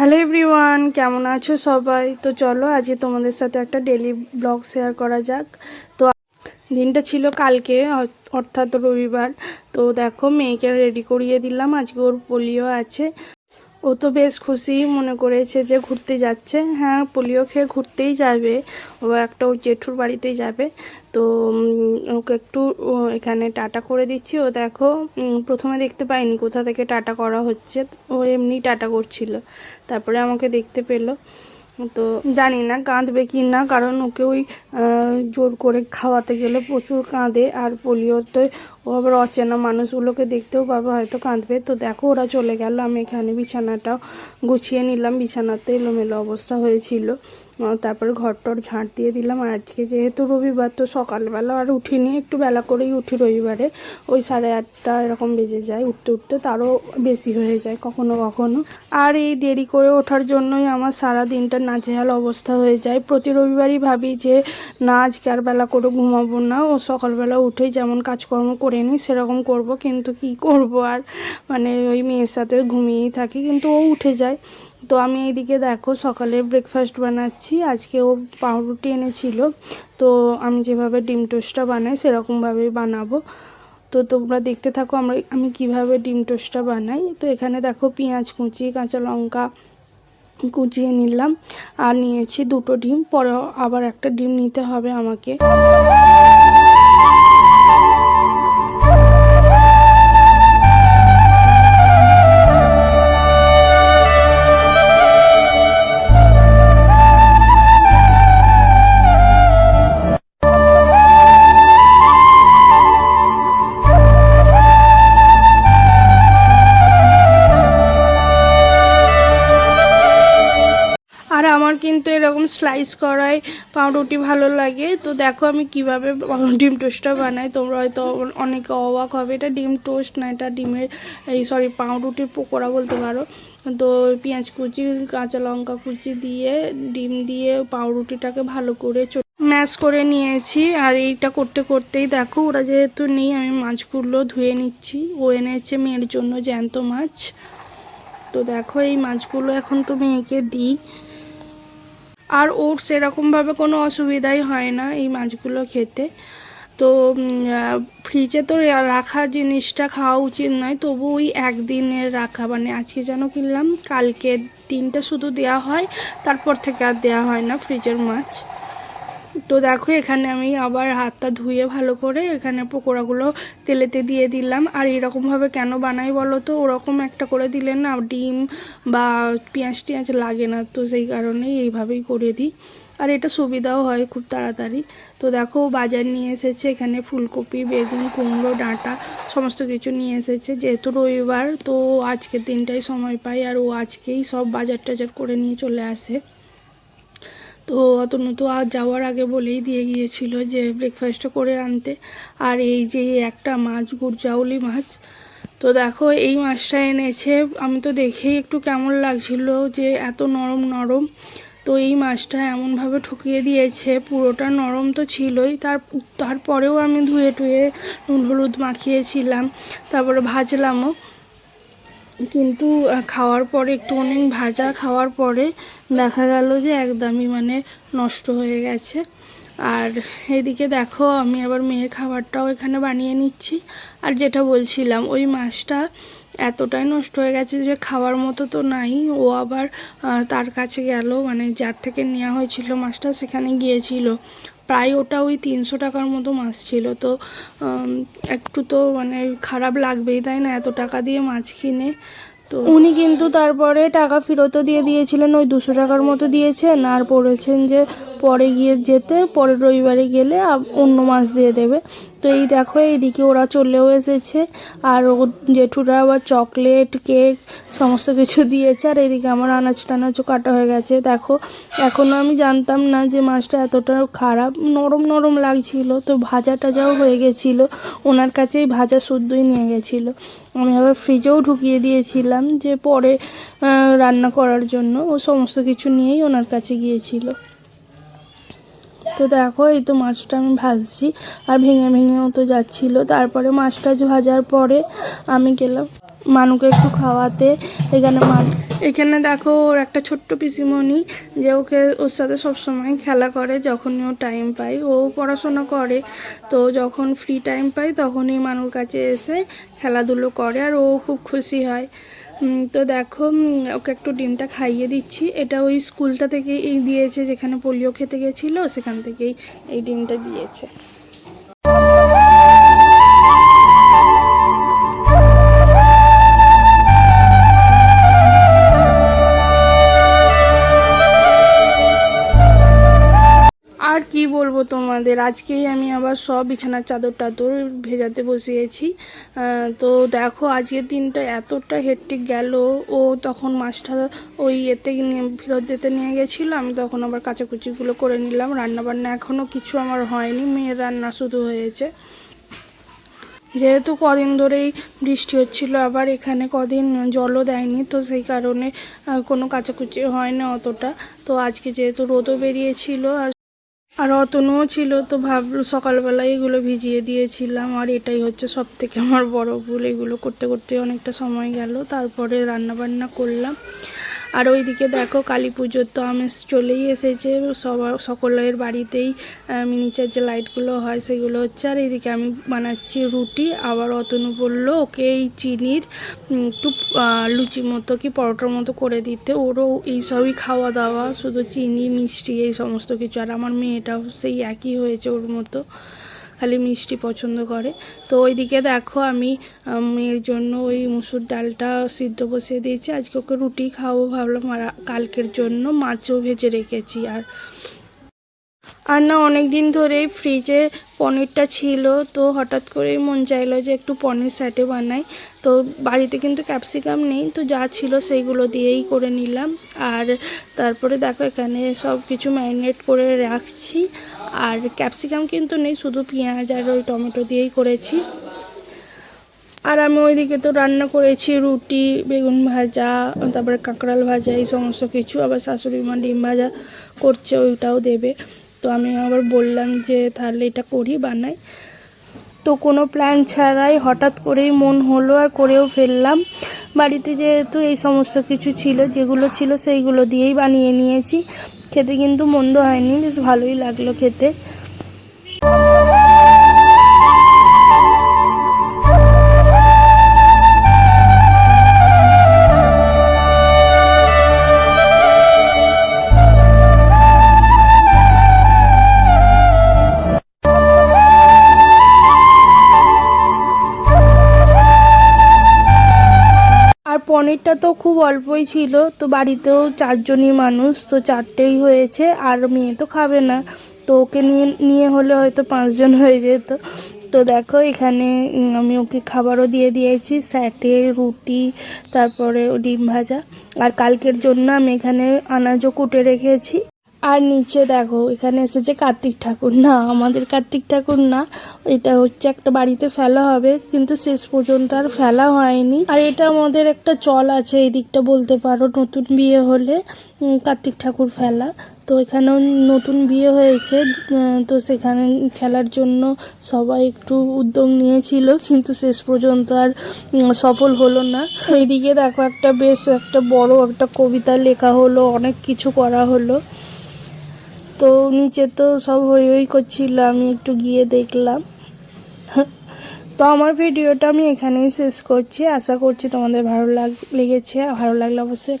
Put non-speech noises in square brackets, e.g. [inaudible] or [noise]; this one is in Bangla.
হ্যালো এভরিওয়ান কেমন আছো সবাই? তো চলো, আজকে তোমাদের সাথে একটা ডেলি ব্লগ শেয়ার করা যাক। তো দিনটা ছিল কালকে, অর্থাৎ রবিবার। তো দেখো, মেয়েকে রেডি করিয়ে দিলাম। আজকে ওর পোলিও আছে। ও তো বেশ খুশি মনে করেছে যে ঘুরতে যাচ্ছে। হ্যাঁ পোলিও খেয়ে ঘুরতেই যাবে। ও একটা ও জেঠুর বাড়িতেই যাবে। তো ওকে একটু এখানে টাটা করে দিচ্ছি। ও দেখো প্রথমে দেখতে পাইনি কোথা থেকে টাটা করা হচ্ছে। ও এমনি টাটা করছিল। তারপরে আমাকে দেখতে পেল। তো জানি না, কাঁদবে কি না, কারণ ওকে ওই জোর করে খাওয়াতে গেলে প্রচুর কাঁদে আর পোলিওতে ও আবার অচেনা মানুষগুলোকে দেখতেও পাবে, হয়তো কাঁদবে। তো দেখো ওরা চলে গেল, আমি এখানে বিছানাটাও গুছিয়ে নিলাম, বিছানাতে এলোমেলো অবস্থা হয়েছিল। তারপরে ঘর টর ঝাঁট দিয়ে দিলাম। আর আজকে যেহেতু রবিবার, তো সকালবেলা আর উঠিনি, একটু বেলা করেই উঠি রবিবারে। ওই সাড়ে আটটা এরকম বেজে যায় উঠতে উঠতে, তারও বেশি হয়ে যায় কখনো কখনো। আর এই দেরি করে ওঠার জন্যই আমার সারা দিনটা নাজেহাল অবস্থা হয়ে যায়। প্রতি রবিবারই ভাবি যে, না, আজকে আর বেলা করে ঘুমাবো না। ও সকালবেলা উঠেই যেমন কাজকর্ম করে নিই, সেরকম করব। কিন্তু কি করব? আর মানে ওই মেয়ের সাথে ঘুমিয়েই থাকি, কিন্তু ও উঠে যায়। তো আমি এইদিকে দেখো সকালে ব্রেকফাস্ট বানাচ্ছি। আজকে ও পাউরুটি এনেছিল। তো আমি যেভাবে ডিম টোস্টটা বানাই সেরকমভাবেই বানাবো। তো তোমরা দেখতে থাকো আমরা আমি কীভাবে ডিম টোস্টটা বানাই। তো এখানে দেখো পেঁয়াজ কুচি, কাঁচা লঙ্কা কুচিয়ে নিলাম। আর নিয়েছি দুটো ডিম। পরে আবার একটা ডিম নিতে হবে আমাকে। আমার কিন্তু এরকম স্লাইস করাই পাউরুটি ভালো লাগে। তো দেখো আমি কীভাবে [laughs] ডিম টোস্টটা বানাই। তোমরা হয়তো অনেকে অবাক হবে, এটা ডিম টোস্ট না, এটা ডিমের এই সরি পাউরুটির পকোড়া বলতে পারো। তো পেঁয়াজ কুচি, কাঁচা লঙ্কা কুচি দিয়ে, ডিম দিয়ে পাউরুটিটাকে ভালো করে ম্যাশ করে নিয়েছি। আর এইটা করতে করতেই দেখো, ওরা যেহেতু নেই, আমি মাছগুলো ধুয়ে নিচ্ছি। ও এনেছে মেয়ের জন্য জ্যান্ত মাছ। তো দেখো এই মাছগুলো এখন তো মেয়েকে দিই। আর ওর সেরকমভাবে কোনো অসুবিধাই হয় না এই মাছগুলো খেতে তো ফ্রিজে তো রাখার জিনিসটা খাওয়া উচিত নয়, তবু ওই একদিনের রাখা। মানে আজকে যেন কিনলাম কালকে দিনটা শুধু দেওয়া হয়, তারপর থেকে আর দেওয়া হয় না ফ্রিজের মাছ। তো দেখো, এখানে আমি আবার হাতটা ধুয়ে ভালো করে এখানে পকোড়াগুলো তেলেতে দিয়ে দিলাম। আর এরকমভাবে কেন বানাই বলো তো? ওরকম একটা করে দিলে না ডিম বা পেঁয়াজ টিয়াজ লাগে না, তো সেই কারণেই এইভাবেই করে দিই। আর এটা সুবিধাও হয় খুব তাড়াতাড়ি। তো দেখো, বাজার নিয়ে এসেছে, এখানে ফুলকপি, বেগুন, কুমড়ো, ডাঁটা সমস্ত কিছু নিয়ে এসেছে। যেহেতু রবিবার, তো আজকের দিনটাই সময় পাই, আর ও আজকেই সব বাজার টাজার করে নিয়ে চলে আসে। তো অতনু তো আর যাওয়ার আগে বলেই দিয়ে গিয়েছিল যে ব্রেকফাস্টটা করে আনতে। আর এই যে একটা মাছ গুড়জাউলি মাছ, তো দেখো এই মাছটা এনেছে। আমি তো দেখেই একটু কেমন লাগছিল যে এত নরম নরম। তো এই মাছটা এমনভাবে ঠকিয়ে দিয়েছে, পুরোটা নরম তো ছিলই। তার, তারপরেও আমি ধুয়ে টুয়ে নুন হলুদ মাখিয়েছিলাম, তারপরে ভাজলামও। কিন্তু খাওয়ার পরে একটু অনেক ভাজা খাওয়ার পরে দেখা গেল যে একদমই মানে নষ্ট হয়ে গেছে। আর এদিকে দেখো, আমি আবার মেয়ের খাবারটাও এখানে বানিয়ে নিচ্ছি। আর যেটা বলছিলাম, ওই মাছটা এতটাই নষ্ট হয়ে গেছে যে খাওয়ার মতো তো নাই। ও আবার তার কাছে গেল মানে যার থেকে নেওয়া হয়েছিল মাছটা সেখানে গিয়েছিল। প্রায় ওটা ওই তিনশো টাকার মতো মাছ ছিল। তো একটু তো মানে খারাপ লাগবেই, তাই না? এত টাকা দিয়ে মাছ কিনে। তো উনি কিন্তু তারপরে টাকা ফেরতও দিয়ে দিয়েছিলেন, ওই দুশো টাকার মতো দিয়েছেন। আর বলেছেন যে পরে গিয়ে যেতে, পরের রবিবারে গেলে অন্য মাছ দিয়ে দেবে। তো এই দেখো, এইদিকে ওরা চলেও এসেছে। আর ও জেঠুরা আবার চকলেট, কেক সমস্ত কিছু দিয়েছে। আর এদিকে আমার আনাজ টানাজও কাটা হয়ে গেছে। দেখো এখনও আমি জানতাম না যে মাছটা এতটা খারাপ, নরম নরম লাগছিল। তো ভাজা টাজাও হয়ে গেছিল। ওনার কাছেই ভাজা শুদ্ধই নিয়ে গেছিল। আমি আবার ফ্রিজেও ঢুকিয়ে দিয়েছিলাম যে পরে রান্না করার জন্য। ও সমস্ত কিছু নিয়েই ওনার কাছে গিয়েছিল। তো দেখো, এই তো মাছটা আমি ভাজছি আর ভেঙে ভেঙেও তো যাচ্ছিল। তারপরে মাছটা ভাজার পরে আমি গেলাম মানুকে একটু খাওয়াতে। এখানে মান এখানে দেখো ওর একটা ছোট্ট পিসিমণি যে ওকে ওর সাথে সবসময় খেলা করে যখনই ও টাইম পায়। ও পড়াশোনা করে, তো যখন ফ্রি টাইম পায় তখনই মানুর কাছে এসে খেলাধুলো করে আর ও খুব খুশি হয়। তো দেখো ওকে একটু ডিমটা খাইয়ে দিচ্ছি। এটা ওই স্কুলটা থেকেই দিয়েছে, যেখানে পোলিও খেতে গেছিল, সেখান থেকেই এই ডিমটা দিয়েছে। কি বলব তোমাদের? আজকেই আমি আবার সব বিছানার চাদর টাদর ভেজাতে বসিয়েছি। তো দেখো আজকের দিনটা এতটা হেট্টিক গেল। ও তখন মাছটা ওই এতে ফেরত দিতে নিয়ে গেছিল। আমি তখন আবার কাচাকুচিগুলো করে নিলাম। রান্না বান্না এখনও কিছু আমার হয়নি। মেয়ের রান্না শুধু হয়েছে। যেহেতু কদিন ধরেই বৃষ্টি হচ্ছিল, আবার এখানে কদিন জলও দেয়নি, তো সেই কারণে কোনো কাচাকুচি হয় না অতটা। তো আজকে যেহেতু রোদও বেরিয়েছিল, আর আর অতনও ছিল তো ভাব, সকালবেলায় এগুলো ভিজিয়ে দিয়েছিলাম, আর এটাই হচ্ছে সব থেকে আমার বড় ভুল। এগুলো করতে করতে অনেকটা সময় গেল, তারপরে রান্না বান্না করলাম। আর ওইদিকে দেখো কালী পুজোর তো আমেজ চলেই এসেছে। সবার সকলের বাড়িতেই মিনিচার যে লাইটগুলো হয় সেগুলো হচ্ছে। আর এইদিকে আমি বানাচ্ছি রুটি। আবার অতনু বলল, ওকে এই চিনির একটু লুচি মতো কি পরোটার মতো করে দিতে। ওরও এইসবই খাওয়া দাওয়া। শুধু চিনি, মিষ্টি, এই সমস্ত কিছু। আর আমার মেয়েটাও সেই একই হয়েছে ওর মতো। খালি মিষ্টি পছন্দ করে। তো ওইদিকে দেখো আমি এর জন্য ওই মুসুর ডালটা সিদ্ধ বসিয়ে দিয়েছি। আজকে ওকে রুটি খাওয়াবো ভাবলাম কালকের জন্য মাছও ভেজে রেখেছি। আর আর না অনেক দিন ধরেই ফ্রিজে পনিরটা ছিল, তো হঠাৎ করেই মন চাইলো যে একটু পনির স্যাটে বানাই। তো বাড়িতে কিন্তু ক্যাপসিকাম নেই, তো যা ছিল সেইগুলো দিয়েই করে নিলাম। আর তারপরে দেখো, এখানে সব কিছু ম্যারিনেট করে রাখছি। আর ক্যাপসিকাম কিন্তু নেই, শুধু পেঁয়াজ আর ওই টমেটো দিয়েই করেছি। আর আমি ওইদিকে তো রান্না করেছি রুটি, বেগুন ভাজা, তারপরে কাঁকড়াল ভাজা, এই সমস্ত কিছু। আবার শাশুড়ি মা ডিম ভাজা করছে, ওইটাও দেবে। তো আমি আবার বললাম যে, তাহলে এটা করি, বানাই। তো কোনো প্ল্যান ছাড়াই হঠাৎ করেই মন হলো আর করেও ফেললাম। বাড়িতে যেহেতু এই সমস্ত কিছু ছিল, যেগুলো ছিল সেইগুলো দিয়েই বানিয়ে নিয়েছি। খেতে কিন্তু মন্দ হয়নি, বেশ ভালোই লাগল খেতে। পনিরটা তো খুব অল্পই ছিল, তো বাড়িতেও চারজনই মানুষ, তো চারটেই হয়েছে, আর মেয়ে তো খাবে না। তো ওকে নিয়ে নিয়ে হলে হয়তো পাঁচজন হয়ে যেত। তো দেখো এখানে আমি ওকে খাবারও দিয়ে দিয়েছি, স্যাটে, রুটি, তারপরে ডিম ভাজা। আর কালকের জন্য আমি এখানে আনাজও কুটে রেখেছি। আর নিচে দেখো, এখানে এসেছে কার্তিক ঠাকুর। না, আমাদের কার্তিক ঠাকুর না, এটা হচ্ছে একটা বাড়িতে ফেলা হবে, কিন্তু শেষ পর্যন্ত আর ফেলা হয়নি। আর এটা আমাদের একটা চল আছে, এই দিকটা বলতে পারো, নতুন বিয়ে হলে কার্তিক ঠাকুর ফেলা। তো এখানেও নতুন বিয়ে হয়েছে তো সেখানে ফেলার জন্য সবাই একটু উদ্যোগ নিয়েছিল, কিন্তু শেষ পর্যন্ত আর সফল হলো না। এইদিকে দেখো একটা বেশ একটা বড় একটা কবিতা লেখা হলো, অনেক কিছু করা হলো। তো নিচে তো সব হই হই করছিল, আমি একটু গিয়ে দেখলাম। তো আমার ভিডিওটা আমি এখানেই শেষ করছি। আশা করছি তোমাদের ভালো লাগ, লেগেছে। ভালো লাগলে অবশ্যই